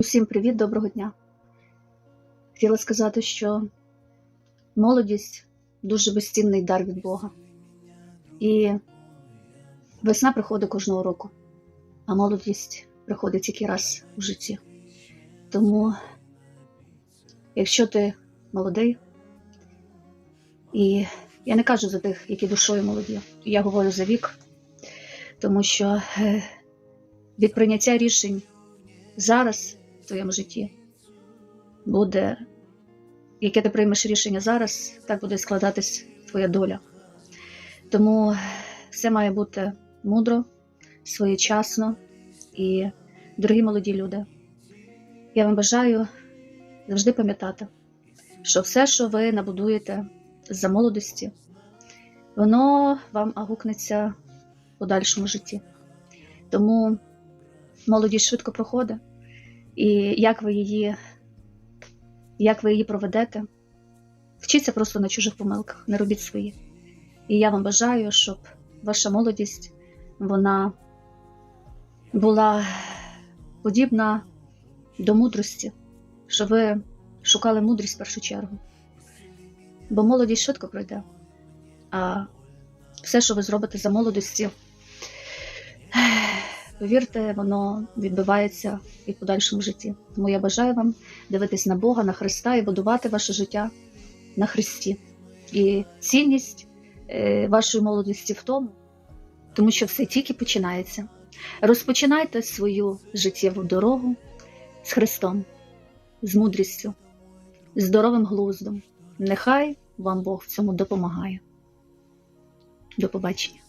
Усім привіт, доброго дня. Хотіла сказати, що молодість дуже безцінний дар від Бога. І весна приходить кожного року, а молодість приходить тільки раз у житті. Тому, якщо ти молодий, і я не кажу за тих, які душою молоді, я говорю за вік, тому що е, від прийняття рішень зараз твоєму житті буде, яке ти приймеш рішення зараз, так буде складатись твоя доля. Тому все має бути мудро, своєчасно і, дорогі молоді люди, я вам бажаю завжди пам'ятати, що все, що ви набудуєте за молодості, воно вам агукнеться в подальшому житті. Тому молодість швидко проходить, і як ви її, як ви її проведете, вчіться просто на чужих помилках, не робіть свої. І я вам бажаю, щоб ваша молодість вона була подібна до мудрості, щоб ви шукали мудрість в першу чергу. Бо молодість швидко пройде. А все, що ви зробите за молодості, повірте, воно відбивається і в подальшому житті. Тому я бажаю вам дивитись на Бога, на Христа і будувати ваше життя на Христі. І цінність е, вашої молодості в тому, тому що все тільки починається. Розпочинайте свою життєву дорогу з Христом, з мудрістю, здоровим глуздом. Нехай вам Бог в цьому допомагає. До побачення.